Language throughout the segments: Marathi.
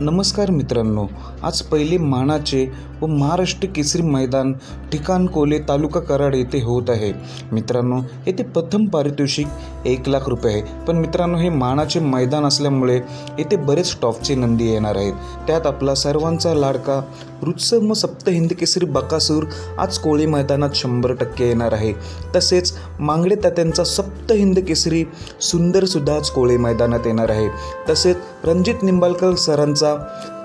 नमस्कार मित्रांनो आज पहिले मानाचे व महाराष्ट्र केसरी मैदान ठिकाण कोले तालुका कराड येथे होत आहे. मित्रांनो येथे प्रथम पारितोषिक एक लाख रुपये आहे. पण मित्रांनो हे मानाचे मैदान असल्यामुळे येथे बरेच टॉपचे नंदी येणार आहेत. त्यात आपला सर्वांचा लाडका रुत्सम सप्त हिंद केसरी बकासूर आज कोळी मैदानात शंभर टक्के येणार आहे. तसेच मांगडे तात्यांचा सप्त हिंद केसरी सुंदरसुद्धा आज कोळी मैदानात येणार आहे. तसेच रणजित निंबाळकर सरांचा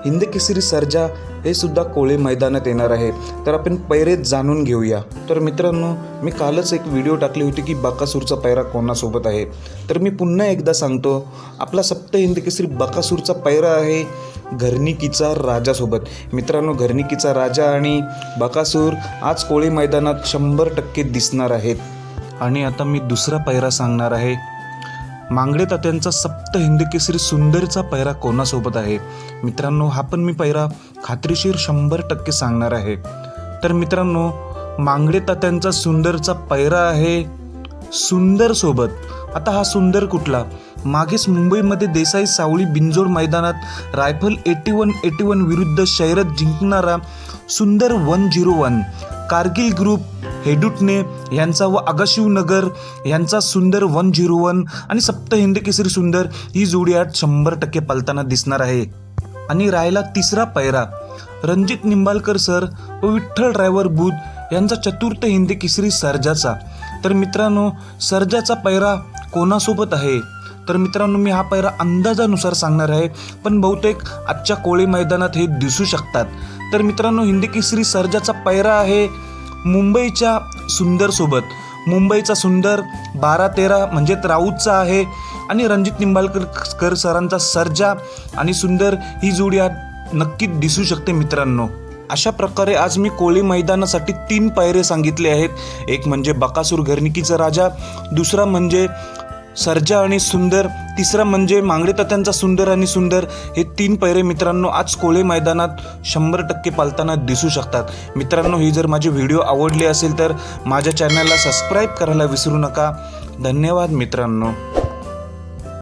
हिंद केसरी सर्जा हे सुद्धा कोळे मैदानात येणार आहे. तर आपण पैरे जाणून घेऊया. तर मित्रांनो मी कालच एक व्हिडिओ टाकली होती की बकासूरचा पैरा कोणासोबत आहे. तर मी पुन्हा एकदा सांगतो आपला सप्त हिंद केसरी बकासूरचा पैरा आहे घरनिकीचा राजासोबत. मित्रांनो घरनिकीचा राजा आणि बकासूर आज कोळी मैदानात शंभर टक्के दिसणार आहेत. आणि आता मी दुसरा पैरा सांगणार आहे. मांगडे तात्यांचा सप्त हिंदकेसरी सुंदरचा पैरा कोणासोबत आहे? मित्रांनो हा पण मी पैरा खात्रीशीर शंभर टक्के सांगणार आहे. तर मित्रांनो मांगडे तात्यांचा सुंदरचा पैरा आहे सुंदर सोबत. आता हा सुंदर कुठला? मागेच मुंबईमध्ये देसाई सावळी बिंजोड मैदानात rifle AT one AT one विरुद्ध शैरत जिंकणारा सुंदर one zero one Kargil group हेडुटने यांचा व आगाशिवनगर यांचा सुंदर वन झिरो वन आणि सप्त हिंद केसरी सुंदर ही जोडी आठ शंभर टक्के पालताना दिसणार आहे. आणि राहिला तिसरा पैरा रणजित निंबाळकर सर व विठ्ठल ड्रायव्हर बुध यांचा चतुर्थ हिंद केसरी सर्जाचा. तर मित्रांनो सर्जाचा पैरा कोणासोबत आहे? तर मित्रांनो मी हा पैरा अंदाजानुसार सांगणार आहे पण बहुतेक आजच्या कोळी मैदानात हे दिसू शकतात. तर मित्रांनो हिंदी केसरी सर्जाचा पैरा आहे मुंबईच्या सुंदरसोबत मुंबईचा सुंदर बारा तेरा म्हणजेच राऊतचा आहे आणि रणजित निंबाळकर कर सरांचा सर्जा आणि सुंदर ही जोडी आज नक्कीच दिसू शकते मित्रांनो. अशा प्रकारे आज मी कोळी मैदानासाठी तीन पायरे सांगितले आहेत. एक म्हणजे बकासूर घरनिकीचा राजा दुसरा म्हणजे सर्जा आणि सुंदर तिसरा म्हणजे मांगडे तात्यांचा सुंदर आणि सुंदर हे तीन पैरे मित्रांनो आज कोळे मैदानात शंभर टक्के पालताना दिसू शकतात. मित्रांनो ही जर माझे व्हिडिओ आवडले असेल तर माझ्या चॅनलला सबस्क्राईब करायला विसरू नका. धन्यवाद मित्रांनो.